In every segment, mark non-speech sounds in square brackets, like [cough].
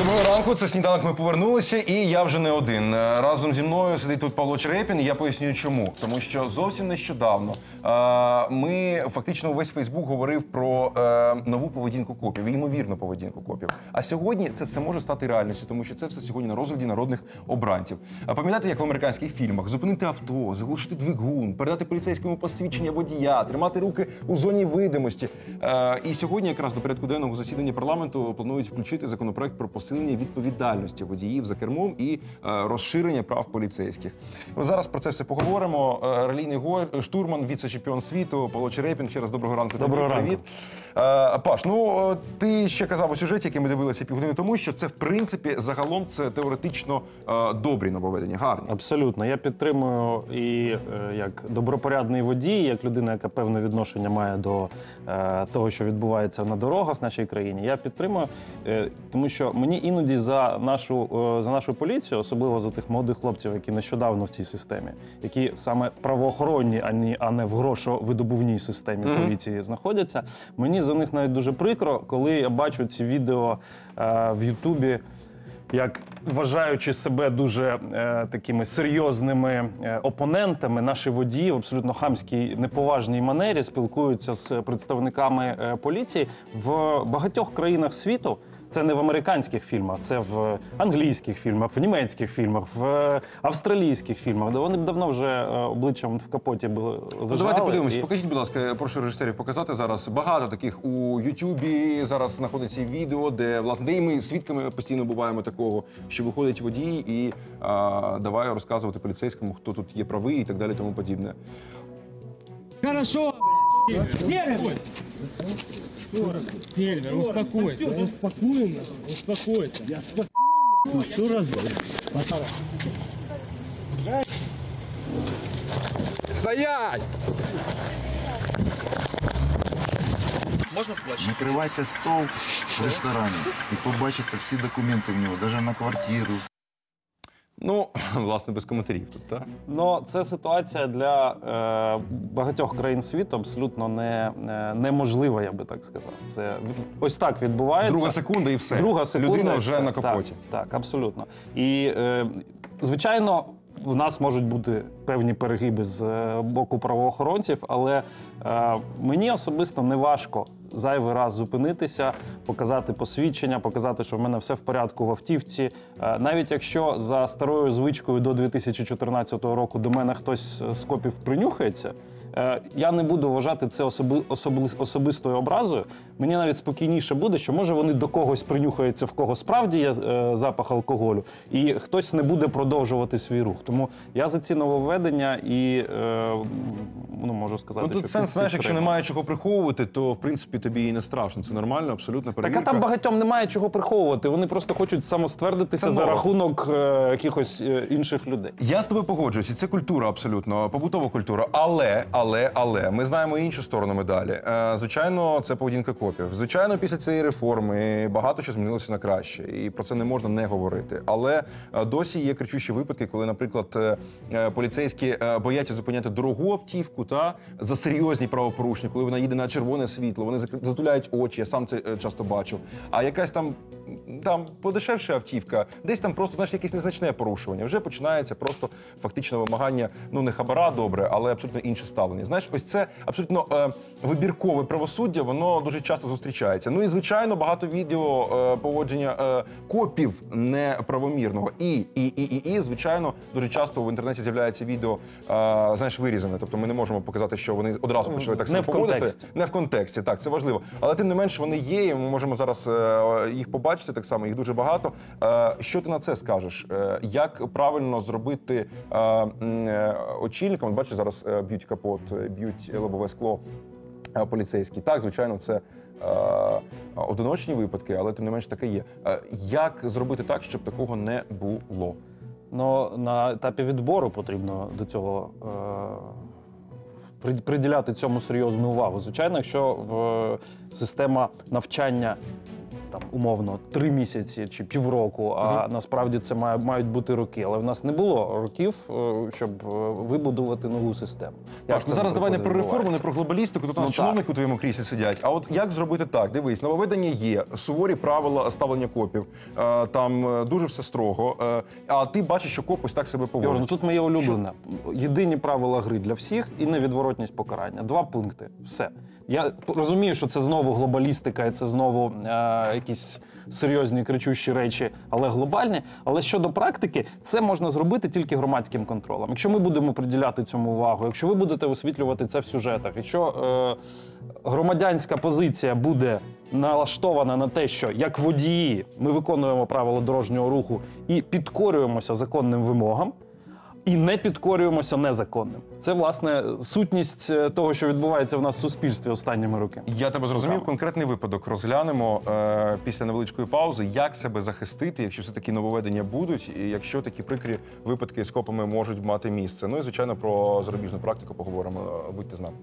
Доброго ранку, це сніданок. Ми повернулися, і я вже не один. Е, Разом зі мною сидить тут Павло Черепін. І я пояснюю, чому. Тому що зовсім нещодавно е, ми фактично увесь Фейсбук говорив про е, нову поведінку копів, ймовірну поведінку копів. А сьогодні це все може стати реальністю, тому що це все сьогодні на розгляді народних обранців. А пам'ятаєте, як в американських фільмах зупинити авто, заглушити двигун, передати поліцейському посвідчення водія, тримати руки у зоні видимості. І сьогодні, якраз до порядку денного засідання парламенту, планують включити законопроект про посилення відповідальності водіїв за кермом і е, розширення прав поліцейських. От зараз про це все поговоримо. Е, релійний го штурман, віце-чемпіон світу Павло Черепін. Ще раз доброго ранку. тобі. Доброго ранку. Привіт. Е, Паш, ну ти ще казав у сюжеті, який ми дивилися півгодини тому, що це в принципі загалом це теоретично добрі нововведення, гарні. Абсолютно, я підтримую і як добропорядний водій, як людина, яка певне відношення має до того, що відбувається на дорогах в нашій країні. Я підтримую, тому що мені іноді за нашу е, за нашу поліцію, особливо за тих молодих хлопців, які нещодавно в цій системі, які саме в правоохоронній, а не, в грошовидобувній системі поліції знаходяться. Мені за них навіть дуже прикро, коли я бачу ці відео е, в Ютубі як вважаючи себе дуже е, такими серйозними е, опонентами, наші водії в абсолютно хамській неповажній манері спілкуються з представниками е, поліції в багатьох країнах світу. Це не в американських фільмах, це в англійських фільмах, в німецьких фільмах, в е, австралійських фільмах, вони б давно вже е, обличчям в капоті були лежали. Ну, давайте подивимось. І- Покажіть, будь ласка, я прошу режисерів показати зараз. Багато таких у Ютубі зараз знаходиться відео, де власне де і ми свідками постійно буваємо такого, що виходить водій і а, давай розказувати поліцейському, хто тут є правий і так далі, тому подібне. Хорошо, блядь. Сильвер! Сильвер, успокойся. Успокоенно, успокойся. Я спокойно. Еще раз, блядь. Стоять! Накривайте стол в ресторані і побачите всі документи в нього, навіть на квартиру. Ну, [clears throat] власне, без коментарів тут, так? Ну, це ситуація для е, багатьох країн світу абсолютно не, е, неможлива, я би так сказав. Це ось так відбувається. Друга секунда і все. Друга секунда. Людина і вже все. на капоті. Так, так, абсолютно. І, е, звичайно, в нас можуть бути певні перегиби з е, боку правоохоронців, але е, мені особисто не важко зайвий раз зупинитися, показати посвідчення, показати, що в мене все в порядку в автівці. Е, навіть якщо за старою звичкою до 2014 року до мене хтось з копів принюхається. Е, Я не буду вважати це особи, особи- особистою образою. Мені навіть спокійніше буде, що може вони до когось принюхаються, в кого справді є е, запах алкоголю, і хтось не буде продовжувати свій рух. Тому я за ці нововведення і е, ну можу сказати, Ну тут що сенс, знаєш, якщо немає чого приховувати, то в принципі тобі і не страшно. Це нормально, абсолютно Так а там багатьом немає чого приховувати. Вони просто хочуть самоствердитися Це за норма. рахунок е, якихось е, інших людей. Я з тобою погоджуюся. Це культура абсолютно, побутова культура. Але, але, але ми знаємо іншу сторону медалі. Е, звичайно, це поведінка копів. Звичайно, після цієї реформи багато що змінилося на краще, і про це не можна не говорити. Але е, досі є кричущі випадки, коли, наприклад, е, поліцейські бояться зупиняти дорогу автівку та за серйозні правопорушення, коли вона їде на червоне світло, вони затуляють очі. Я сам це часто бачив. А якась там там подешевша автівка, десь там просто знаєш якесь незначне порушування. Вже починається просто фактично вимагання, ну не хабара добре, але абсолютно інше ставлення. Знаєш, ось це абсолютно е, вибіркове правосуддя, воно дуже часто зустрічається. Ну і звичайно, багато відео е, поводження е, копів неправомірного. І, і, і, і, і, звичайно, дуже часто в інтернеті з'являється відео, е, знаєш, вирізане. Тобто ми не можемо показати, що вони одразу почали так себе поводити. контексті. Не в контексті, так, це важливо. Але тим не менш вони є, і ми можемо зараз е, їх побачити так само, їх дуже багато. Е, що ти на це скажеш? Е, як правильно зробити очільником? Бачиш, зараз б'ють капот, е, б'ють лобове скло е, поліцейські. Так, звичайно, це. е, Одиночні випадки, але тим не менш таке є. Як зробити так, щоб такого не було? Ну, на етапі відбору потрібно до цього е, приділяти цьому серйозну увагу. Звичайно, якщо в система навчання там умовно три місяці чи півроку, а насправді це має, мають бути роки. Але в нас не було років, е, щоб е, вибудувати нову систему. Паш, ну зараз давай не про реформу, не про глобалістику. Тут у нас Ну, так. чиновники у твоєму кріслі сидять. А от як зробити так? Дивись, нововведення є, суворі правила ставлення копів. Е, Там дуже все строго. А ти бачиш, що коп ось так себе Юр, ну тут моє улюблене. Єдині правила гри для всіх і невідворотність покарання. Два пункти. Все. Я розумію, що це знову глобалістика, і це знову е, якісь серйозні кричущі речі, але глобальні. Але щодо практики, це можна зробити тільки громадським контролем. Якщо ми будемо приділяти цьому увагу, якщо ви будете висвітлювати це в сюжетах, якщо е, громадянська позиція буде налаштована на те, що як водії ми виконуємо правила дорожнього руху і підкорюємося законним вимогам. І не підкорюємося незаконним. Це власне сутність е, того, що відбувається в нас в суспільстві останніми роками. Я тебе зрозумів. Конкретний випадок розглянемо е, після невеличкої паузи, як себе захистити, якщо все такі нововведення будуть, і якщо такі прикрі випадки з копами можуть мати місце. Ну і звичайно про зарубіжну практику поговоримо. Е, Будьте з нами.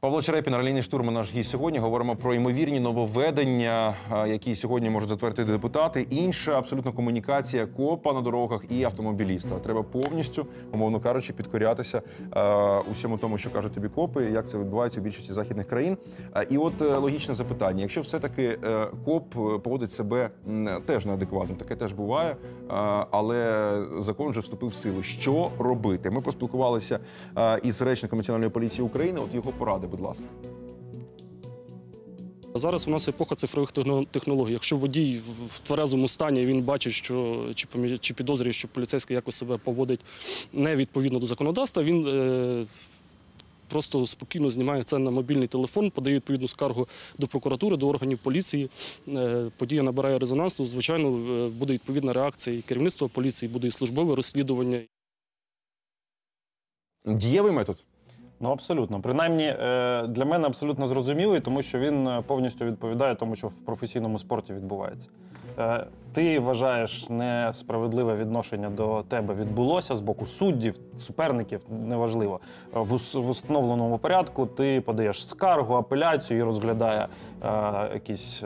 Павло Черепін, ралійний штурман, наш гість сьогодні. Говоримо про ймовірні нововведення, які сьогодні можуть затвердити депутати. Інша абсолютно комунікація копа на дорогах і автомобіліста. Треба повністю, умовно кажучи, підкорятися усьому тому, що кажуть тобі копи, як це відбувається у більшості західних країн. І от е, логічне запитання: якщо все-таки е, коп е, поводить себе теж неадекватно, таке теж буває, але закон вже вступив в силу. Що робити? Ми поспілкувалися із речником Національної поліції України. От його поради, будь ласка. Зараз у нас епоха цифрових технологій. Якщо водій в- тверезому стані він бачить, що чи підозрює, що поліцейський якось себе поводить невідповідно до законодавства, він е, просто спокійно знімає це на мобільний телефон, подає відповідну скаргу до прокуратури, до органів поліції. Е, подія набирає резонансу. Звичайно, е, буде відповідна реакція і керівництва поліції, буде і службове розслідування. Дієвий метод. Ну абсолютно. Принаймні е, для мене абсолютно зрозумілий, тому що він е, повністю відповідає тому, що в професійному спорті відбувається. Е, Ти вважаєш несправедливе відношення до тебе відбулося з боку суддів, суперників, неважливо. В установленому порядку ти подаєш скаргу, апеляцію і розглядає якісь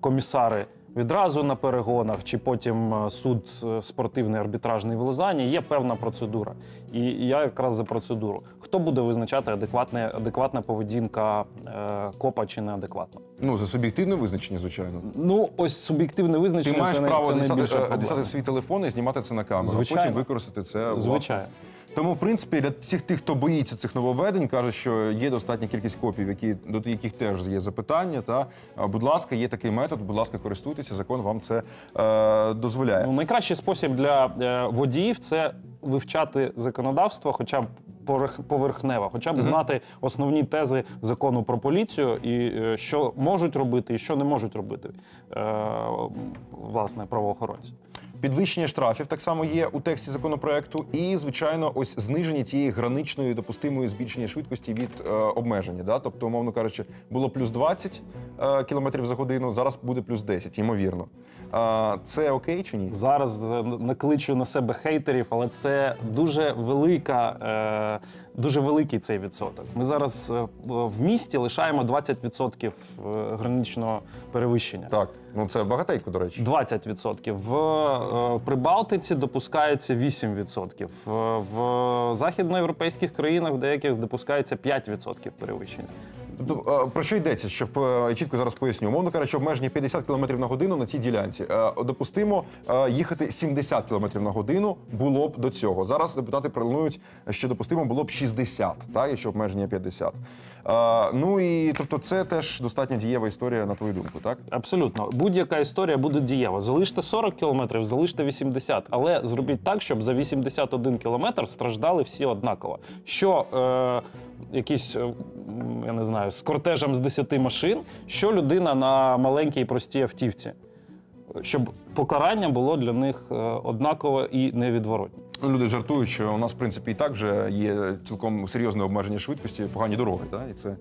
комісари. Відразу на перегонах, чи потім е, суд е, спортивний арбітражний в Лозані, є певна процедура. І я якраз за процедуру. Хто буде визначати адекватне, адекватна поведінка е, копа чи неадекватна? Ну, за суб'єктивне визначення, звичайно. Ну, ось суб'єктивне визначення. Ти маєш це, право дістати, е, свій телефон і знімати це на камеру, а потім використати це власне. Тому, в принципі, для всіх тих, хто боїться цих нововведень, каже, що є достатня кількість копів, які до яких теж є запитання. Та будь ласка, є такий метод. Будь ласка, користуйтеся. Закон вам це е, дозволяє. Ну, найкращий спосіб для е, водіїв це вивчати законодавство, хоча б поверх- поверхнево, хоча б знати основні тези закону про поліцію і е, що можуть робити, і що не можуть робити е, власне правоохоронці. Підвищення штрафів так само є у тексті законопроекту, і звичайно, ось зниження цієї граничної допустимої збільшення швидкості від е, обмеження. Да? Тобто, умовно кажучи, було плюс 20 е, кілометрів за годину, зараз буде плюс 10, ймовірно. Е, це окей чи ні? Зараз е, накличу на себе хейтерів, але це дуже велика, е, дуже великий цей відсоток. Ми зараз е, в місті лишаємо 20% е, граничного перевищення. Так, ну це багатенько, до речі. 20%. В е, Прибалтиці допускається 8%. В, в західноєвропейських країнах деяких допускається 5% перевищення. Тобто, е, Про що йдеться, щоб е, чітко зараз поясню. Умовно кажучи, обмеження 50 км на годину на цій ділянці. Е, Допустимо їхати 70 км на годину було б до цього. Зараз депутати планують, що допустимо було б 60, так, якщо обмеження 50. Е, Ну і тобто, це теж достатньо дієва історія, на твою думку, так? Абсолютно, будь-яка історія буде дієва. Залиште 40 кілометрів, залиште 80, але зробіть так, щоб за 81 кілометр страждали всі однаково. Що е, якісь, я не знаю, з кортежем з 10 машин, що людина на маленькій простій автівці. Щоб покарання було для них однакове однаково і невідворотне. Ну, Люди жартують, що у нас, в принципі, і так вже є цілком серйозне обмеження швидкості, погані дороги, та І це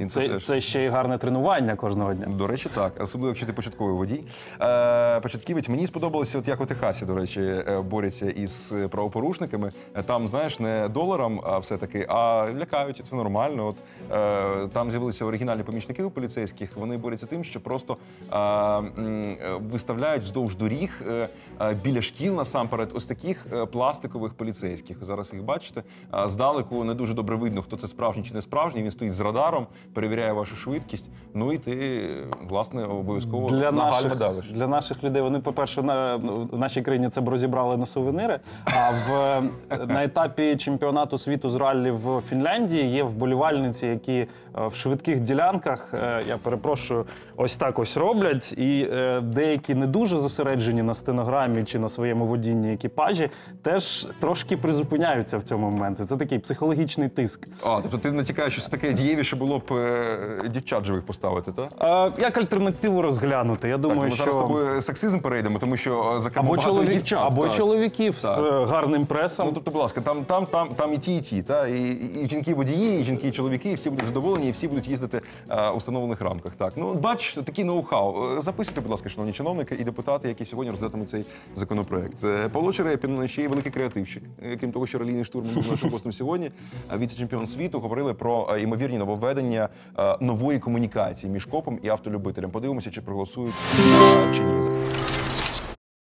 І Це, це ще й гарне тренування кожного дня. До речі, так, особливо якщо ти початковий водій. Е, початківець мені сподобалося, от як у Техасі, до речі, е, борються із е, правопорушниками. Е, Там, знаєш, не доларом, а все-таки, а лякають, це нормально. От е, там з'явилися оригінальні помічники у поліцейських. Вони борються тим, що просто е, виставляють вздовж доріг е, біля шкіл насамперед ось таких пластикових поліцейських. Зараз їх бачите. Здалеку не дуже добре видно, хто це справжній чи не справжній. Він стоїть з радаром, перевіряє вашу швидкість. Ну і ти, власне, обов'язково Для на наших, давиш. для наших людей вони, по-перше, на, в нашій країні це б розібрали на сувенири. А в, [laughs] на етапі чемпіонату світу з раллі в Фінляндії є вболівальниці, які е, в швидких ділянках, е, я перепрошую, ось так ось роблять. І е, деякі не дуже зосереджені на стенограмі чи на своєму водінні екіпажі, теж трошки призупиняються в цьому моменті. Це такий психологічний тиск. А, тобто ти натякаєш, що це таке дієвіше було б е, дівчат живих поставити, так? Е, як альтернативу розглянути? Я Так, думаю, ми що зараз з тобою сексизм перейдемо, тому що е, або, багато чоловік, дівчат. або так. чоловіків з Так. е, гарним пресом. Ну, тобто, будь ласка, там, там, там, там і ті, і ті, та? І, і, і жінки водії, і жінки чоловіки, і всі будуть задоволені, і всі будуть їздити е, у встановлених рамках. Так, ну бач, такий ноу-хау. Е, Записуйте, будь ласка, шановні чиновники і депутати, які сьогодні розглядатимуть цей законопроект. Е, Павло Черепін ще й великий креативщик. Е, Крім того, що ралійний штурм був нашим постом сьогодні. Віце-чемпіон світу говорили про е, ймовірні нововведення е, нової комунікації між копом і автолюбителем. Подивимося, чи проголосують е, чи ні.